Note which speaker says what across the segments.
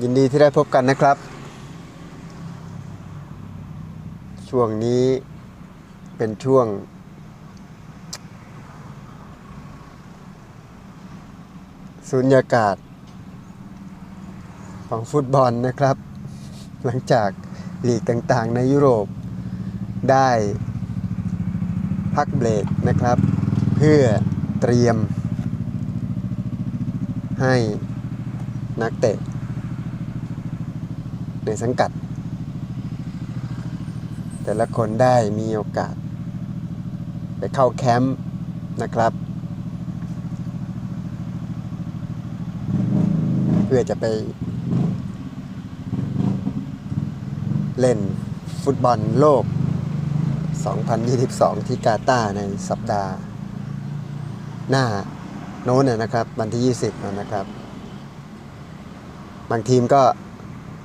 Speaker 1: ยินดีที่ได้พบกันนะครับ ช่วงนี้เป็นช่วง สุญญากาศ ของฟุตบอลนะครับ หลังจากลีกต่างๆ ในยุโรปได้พักเบรกนะครับ เพื่อเตรียมให้นักเตะ ในสังกัด แต่ละคนได้มีโอกาส ไปเข้าแคมป์นะครับ เพื่อจะไป เล่นฟุตบอลโลก 2022 ที่กาตาร์ในสัปดาห์ หน้าโน้นนะครับ วันที่ 20นะครับ บางทีมก็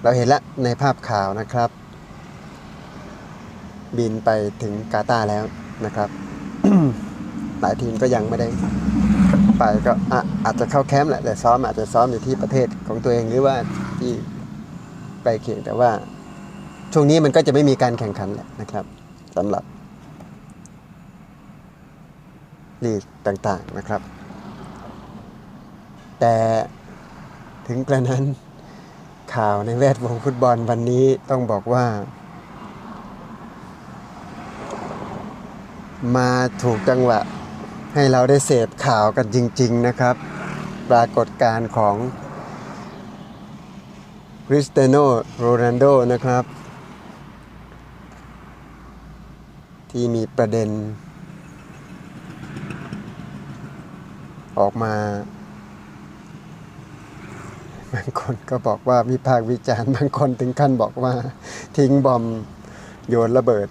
Speaker 1: เราเห็นแล้วในภาพข่าวนะครับ บินไปถึงกาตาร์แล้วนะครับ หลายทีมก็ยังไม่ได้ไปก็อะอาจจะเข้าแคมป์แหละแต่ซ้อมอาจจะซ้อมอยู่ที่ประเทศของตัวเองหรือว่าที่ใกล้เคียงแต่ว่าช่วงนี้มันก็จะไม่มีการแข่งขันแหละนะครับสำหรับลีกต่างๆนะครับ แต่ถึงกระนั้น ข่าวในแวดวงฟุตบอลวันนี้ต้องบอกว่า มาถูกจังหวะให้เราได้เสพข่าวกันจริง ๆ นะครับ ปรากฏการณ์ของคริสเตโนโรนัลโดนะครับ ที่มีประเด็น ออกมา บางคนก็บอกว่าวิพากษ์วิจารณ์บางคนถึงขั้นบอกว่า ทิ้งบอมโยนระเบิด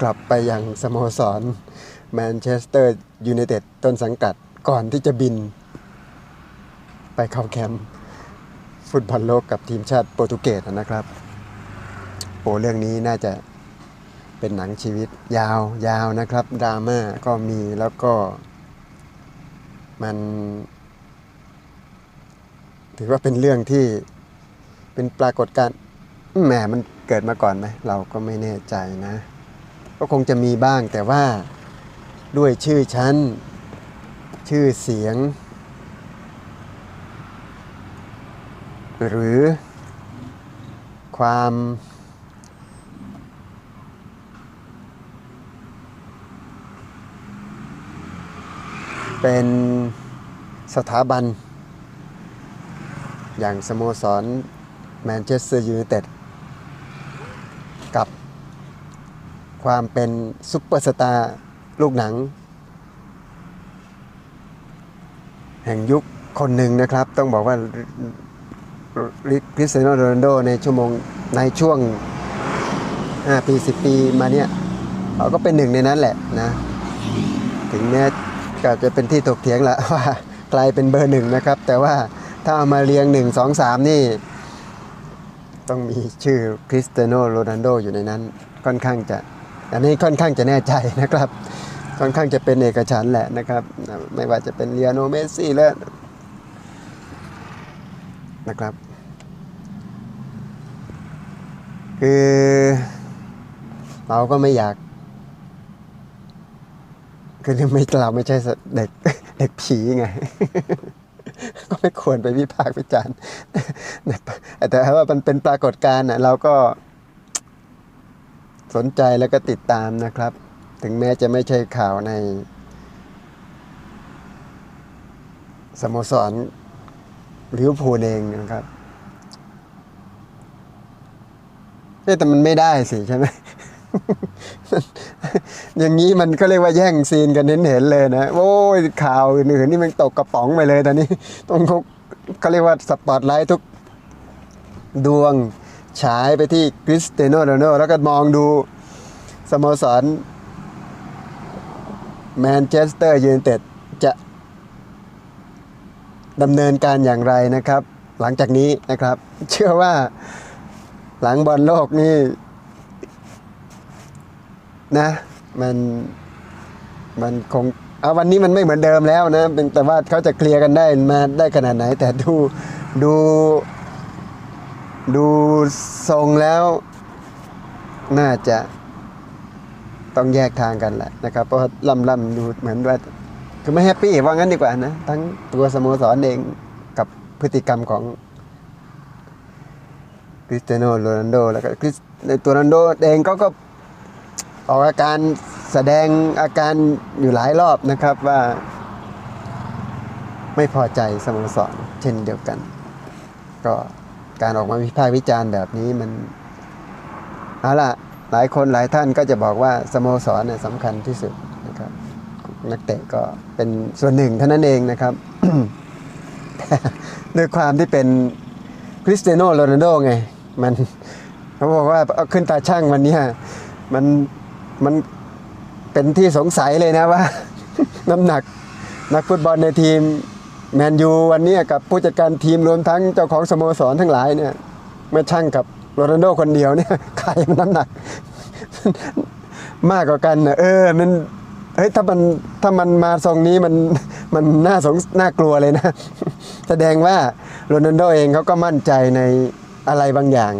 Speaker 1: กลับไปยังสโมสรแมนเชสเตอร์ยูไนเต็ดต้นสังกัดก่อนที่จะบิน ไปเข้าแคมป์ฟุตบอลโลกกับทีมชาติโปรตุเกสนะครับโอ้เรื่องนี้น่าจะเป็นหนังชีวิตยาวยาวนะครับดราม่าก็มีแล้วก็มัน ถือว่าเป็นเรื่องที่เป็นปรากฏการณ์แหมมันเกิดมาก่อนไหมเราก็ไม่แน่ใจนะ ก็คงจะมีบ้างแต่ว่าด้วยชื่อชั้น ชื่อเสียง หรือความเป็นสถาบัน อย่างสโมสรแมนเชสเตอร์ยูไนเต็ดกับความเป็นซุปเปอร์สตาร์ลูกหนัง แห่งยุคคนหนึ่งนะครับ ต้องบอกว่าคริสเตียโนโรนัลโดในชั่วโมงในช่วง 5 ปี 10 ปีมาเนี่ยเขาก็เป็นหนึ่งในนั้นแหละนะ ถึงแม้ก็จะเป็นที่ถกเถียงละว่าใครเป็นเบอร์หนึ่งนะครับ แต่ว่า ถ้าเอามาเรียง1 2 3นี่ ต้องมีชื่อคริสเตียโนโรนัลโดอยู่ในนั้น ค่อนข้างจะ อันนี้ค่อนข้างจะแน่ใจนะครับ ค่อนข้างจะเป็นเอกฉันแหละนะครับ ไม่ว่าจะเป็นเลียโนเมสซี่แล้วนะครับ คือเราก็ไม่อยาก คือไม่เราไม่ใช่เด็กเด็กผีไง ไม่ควรไปวิพากษ์วิจารณ์แต่ว่ามันเป็นปรากฏการณ์นะเราก็สนใจแล้วก็ติดตามนะครับ ถึงแม้จะไม่ใช่ข่าวในสโมสรลิเวอร์พูลเองนะครับแต่มันไม่ได้สิใช่ไหม อย่างนี้มันก็เรียกว่าแย่งซีนกันเน้นเห็นเลยนะโอ้ยข่าวอื่นๆนี่มันตกกระป๋องไปเลยตอนนี้ต้องเขาเขาเรียกว่าสปอตไลท์ทุกดวงฉายไปที่คริสเตียโนโรนัลโดแล้วก็มองดูสโมสรแมนเชสเตอร์ยูไนเต็ดจะดำเนินการอย่างไรนะครับ หลังจากนี้นะครับ เชื่อว่าหลังบอลโลกนี่ นะมันมันคงเอาวันนี้มันไม่เหมือนเดิมแล้วนะเป็นแต่ว่าเขาจะเคลียร์กันได้มาได้ขนาดไหน แต่ดูดูดูทรงแล้วน่าจะต้องแยกทางกันแหละนะครับ เพราะล่ำล่ำๆดูเหมือนว่าคือไม่แฮปปี้ว่างั้นดีกว่านะ ทั้งตัวสโมสรเองกับพฤติกรรมของคริสเตียโนโรนัลโดแล้วก็คริสตัวโรนัลโดเองก็ก็ ออกอาการแสดงอาการอยู่หลายรอบนะครับว่า ไม่พอใจสโมสรเช่นเดียวกัน ก็การออกมาวิพากษ์วิจารณ์แบบนี้มันเอาล่ะหลายคนหลายท่านก็จะบอกว่าสโมสรเนี่ยสำคัญที่สุดนะครับ นักเตะก็เป็นส่วนหนึ่งเท่านั้นเองนะครับด้วยความที่เป็นคริสเตียโนโรนัลโดไง มันเขาบอกว่าเอาขึ้นตาช่างวันนี้มัน มันเป็นที่สงสัยเลยนะว่า น้ำหนักนักฟุตบอลในทีมแมนยูวันนี้กับผู้จัดการทีมรวมทั้งเจ้าของสโมสรทั้งหลายเนี่ยไมาช่างกับโรนัลโดคนเดียวเนี่ยใครมันน้ำหนัก มากกว่ากันนะเออมันเฮ้ยถ้ามันถ้ามันมาทรงนี้มันมันน่าสงน่ากลัวเลยนะ แสดงว่าโรนัลโดเองเขาก็มั่นใจในอะไรบางอย่าง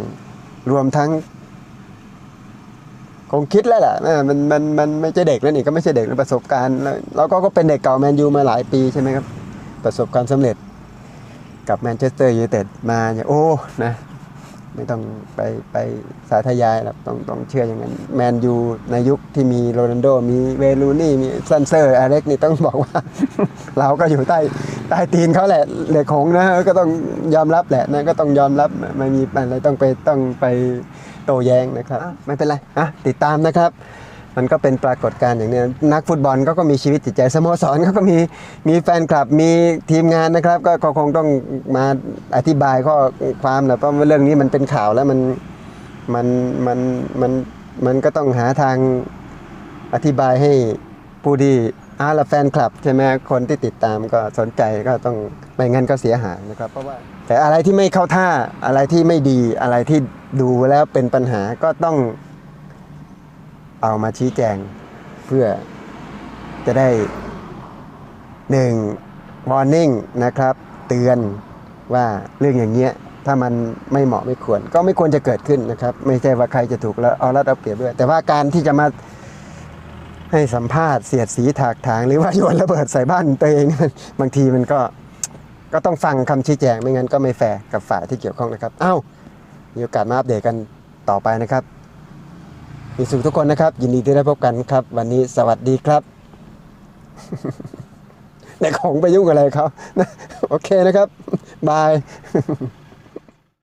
Speaker 1: รวมทั้ง คงคิดแล้วแหละมันมันมันไม่ใช่เด็กแล้วนี่ก็ไม่ใช่เด็กแล้วประสบการณ์แล้วก็ก็เป็นเด็กเก่าแมนยูมาหลายปีใช่ไหมครับ ประสบความสำเร็จกับแมนเชสเตอร์ยูไนเต็ดมาเนี่ยโอ้นะไม่ต้องไปไปสาธยายหรอกต้องต้องเชื่ออย่างนั้นแมนยูในยุคที่มีโรนัลโด มีเวลูนี่มีซันเซอร์อาเล็กนี่ต้องบอกว่า เราก็อยู่ใต้ใต้ตีนเขาแหละเหล็กหงนะก็ต้องยอมรับแหละนะก็ต้องยอมรับไม่มีอะไรต้องไปต้องไป โต้แย้งนะครับ ไม่เป็นไรอะติดตามนะครับ มันก็เป็นปรากฏการณ์อย่างนี้นักฟุตบอลก็ก็มีชีวิตจิตใจสโมสรเขาก็มีมีแฟนคลับมีทีมงานนะครับ ก็ก็คงต้องมาอธิบายข้อความแหละเพราะว่าเรื่องนี้มันเป็นข่าวแล้วมันมันมันมันมันก็ต้องหาทางอธิบายให้ผู้ที่อาละแฟนคลับใช่ไหมคนที่ติดตามก็สนใจก็ต้อง ไม่งั้นก็เสียหายนะครับเพราะว่าแต่อะไรที่ไม่เข้าท่าอะไรที่ไม่ดีอะไรที่ดูแล้วเป็นปัญหาก็ต้องเอามาชี้แจงเพื่อจะได้หนึ่ง warning นะครับ เตือนว่าเรื่องอย่างเงี้ยถ้ามันไม่เหมาะไม่ควร ก็ไม่ควรจะเกิดขึ้นนะครับ ไม่ใช่ว่าใครจะถูกแล้วเอารัดเอาเปรียบด้วย แต่ว่าการที่จะมาให้สัมภาษณ์เสียดสีถากถางหรือว่าโยนระเบิดใส่บ้านตัวเองมันบางทีมันก็ ก็ต้องฟังคำชี้แจงไม่งั้นก็ไม่แฟร์กับฝ่ายที่เกี่ยวข้องนะครับเอ้ามีโอกาสมาอัปเดตกันต่อไปนะครับมีสุขทุกคนนะครับ ยินดีที่ได้พบกันครับ วันนี้สวัสดีครับแต่ของไปยุ่งอะไรเขาโอเคนะครับบาย